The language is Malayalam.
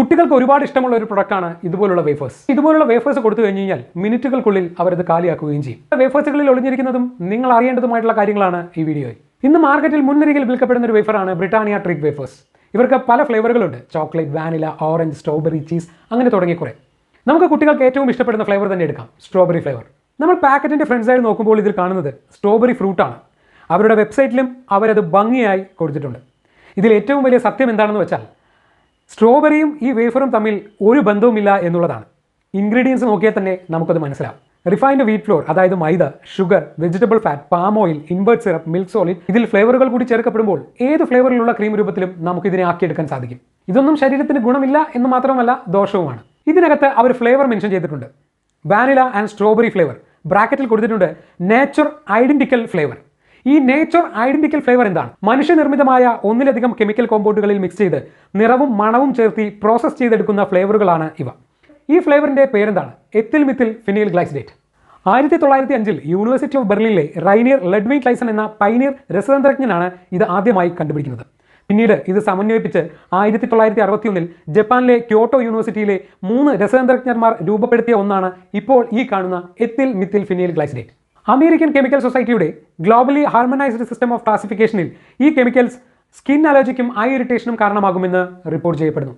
കുട്ടികൾക്ക് ഒരുപാട് ഇഷ്ടമുള്ള ഒരു പ്രൊഡക്റ്റാണ് ഇതുപോലുള്ള വേഫേഴ്സ് ഇതുപോലുള്ള വേഫേഴ്സ് കൊടുത്തു കഴിഞ്ഞ് കഴിഞ്ഞാൽ മിനിറ്റുകൾക്കുള്ളിൽ അവരത് കാലിയാക്കുകയും ചെയ്യും. വേഫേഴ്സുകളിൽ ഒളിഞ്ഞിരിക്കുന്നതും നിങ്ങൾ അറിയേണ്ടതുമായിട്ടുള്ള കാര്യങ്ങളാണ് ഈ വീഡിയോയിൽ ഇന്ന് മാർക്കറ്റിൽ മുൻനിരയിൽ വിൽക്കപ്പെടുന്ന ഒരു വേഫറാണ് ബ്രിട്ടാനിയ ട്രിക് വേഫേഴ്സ് ഇവർക്ക് പല ഫ്ലേവറുകളുണ്ട് chocolate vanilla orange strawberry cheese അങ്ങനെ തുടങ്ങി കുറേ. നമുക്ക് കുട്ടികൾക്ക് ഏറ്റവും ഇഷ്ടപ്പെടുന്ന ഫ്ലേവർ തന്നെ എടുക്കാം. സ്ട്രോബെറി ഫ്ലേവർ നമ്മൾ പാക്കറ്റിന്റെ ഫ്രണ്ട് സൈഡ് നോക്കുമ്പോൾ ഇതിൽ കാണുന്നത് സ്ട്രോബെറി ഫ്രൂട്ടാണ് അവരുടെ വെബ്സൈറ്റിലും അവരത് ഭംഗിയായി കൊടുത്തിട്ടുണ്ട്. ഇതിൽ ഏറ്റവും വലിയ സത്യം എന്താണെന്ന് വെച്ചാൽ സ്ട്രോബെറിയും ഈ വേഫറും തമ്മിൽ ഒരു ബന്ധവുമില്ല എന്നുള്ളതാണ്. ഇൻഗ്രീഡിയൻസ് നോക്കിയാൽ തന്നെ നമുക്കത് മനസ്സിലാവും. റിഫൈൻഡ് വീറ്റ് ഫ്ലോർ അതായത് maida sugar vegetable fat palm oil invert syrup milk solid ഇതിൽ ഫ്ലേവറുകൾ കൂടി ചേർക്കപ്പെടുമ്പോൾ ഏത് ഫ്ലേവറിലുള്ള ക്രീം രൂപത്തിലും നമുക്ക് ഇതിനെ ആക്കിയെടുക്കാൻ സാധിക്കും. ഇതൊന്നും ശരീരത്തിന് ഗുണമില്ല എന്ന് മാത്രമല്ല ദോഷവുമാണ്. ഇതിനകത്ത് അവർ ഫ്ലേവർ മെൻഷൻ ചെയ്തിട്ടുണ്ട്. വാനില ആൻഡ് സ്ട്രോബെറി ഫ്ലേവർ ബ്രാക്കറ്റിൽ കൊടുത്തിട്ടുണ്ട് നേച്ചർ ഐഡന്റിക്കൽ ഫ്ലേവർ ഈ നേച്ചർ ഐഡന്റിക്കൽ ഫ്ലേവർ എന്താണ്? മനുഷ്യനിർമ്മിതമായ ഒന്നിലധികം കെമിക്കൽ കോമ്പൗണ്ടുകളിൽ മിക്സ് ചെയ്ത് നിറവും മണവും ചേർത്തി പ്രോസസ്സ് ചെയ്തെടുക്കുന്ന ഫ്ലേവറുകളാണ് ഇവ. ഈ ഫ്ലേവറിന്റെ പേരെന്താണ്? എത്തിൽ മിത്തിൽ ഫിനൈൽ ഗ്ലൈസിഡേറ്റ് ആയിരത്തി തൊള്ളായിരത്തി അഞ്ചിൽ യൂണിവേഴ്സിറ്റി ഓഫ് ബെർലിനിലെ റൈനിയർ ലെഡ്വിൻ ക്ലൈസൺ എന്ന പൈനിയർ രസതന്ത്രജ്ഞനാണ് ഇത് ആദ്യമായി കണ്ടുപിടിക്കുന്നത്. പിന്നീട് ഇത് സമന്വയിപ്പിച്ച് ആയിരത്തി തൊള്ളായിരത്തി അറുപത്തിയൊന്നിൽ ജപ്പാനിലെ ക്യോട്ടോ യൂണിവേഴ്സിറ്റിയിലെ മൂന്ന് രസതന്ത്രജ്ഞന്മാർ രൂപപ്പെടുത്തിയ ഒന്നാണ് ഇപ്പോൾ ഈ കാണുന്ന ethyl methyl phenyl glycidate American chemical സൊസൈറ്റിയുടെ ഗ്ലോബലി ഹാർമണൈസ്ഡ് സിസ്റ്റം ഓഫ് ക്ലാസിഫിക്കേഷനിൽ ഈ കെമിക്കൽസ് സ്കിൻ അലർജിക്കും ഐ ഇറിറ്റേഷനും കാരണമാകുമെന്ന് റിപ്പോർട്ട് ചെയ്യപ്പെടുന്നു.